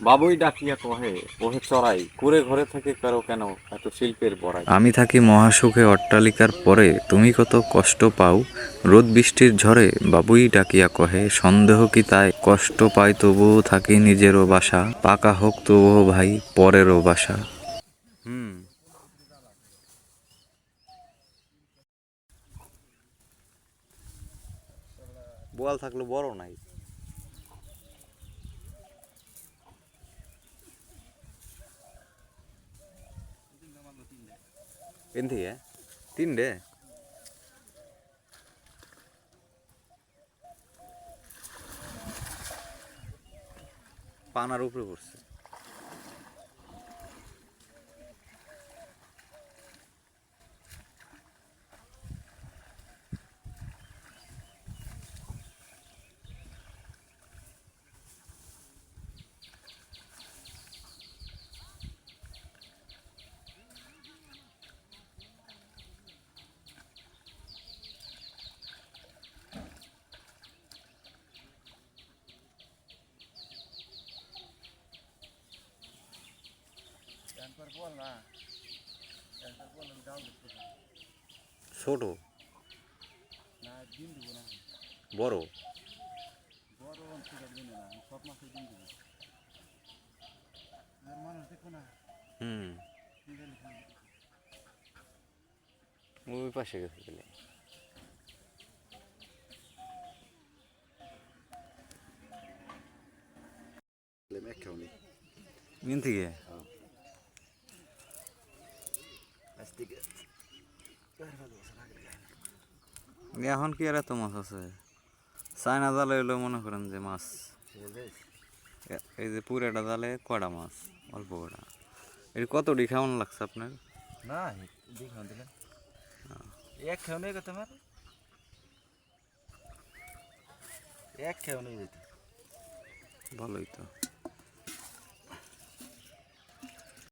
বাবুই ডাকিয়া কহে ওহে চড়াই কুড়ে ঘরে থেকে করো কেন এত শিল্পের বড়াই? আমি থাকি মহাসুখে অট্টালিকার পরে তুমি কত কষ্ট পাও? রোদ বৃষ্টির ঝড়ে বাবুই ডাকিয়া কহে সন্দেহ কি তাই? কষ্ট পাই তবুও থাকি নিজেরও বাসা পাকা হোক তবুও ভাই পরেরও বাসা। হুম। বোয়াল থাকলে বড় নাই। এন থেকে তিনটে পানার উপরে পড়ছে ছোট? বড়? হুম। ওই পাশে গেছে গেলে মিন থেকে এখন কি আর এত মাছ আছে? চায়না জালে এলো মনে করেন যে মাছ। এই যে পুরাটা জালে কয়টা মাছ? অল্প কটা এর কতটি কেমন লাগছে আপনার? না দিলেন এক খেয়ে নেই তোমার এক যেতে ভালোই তো।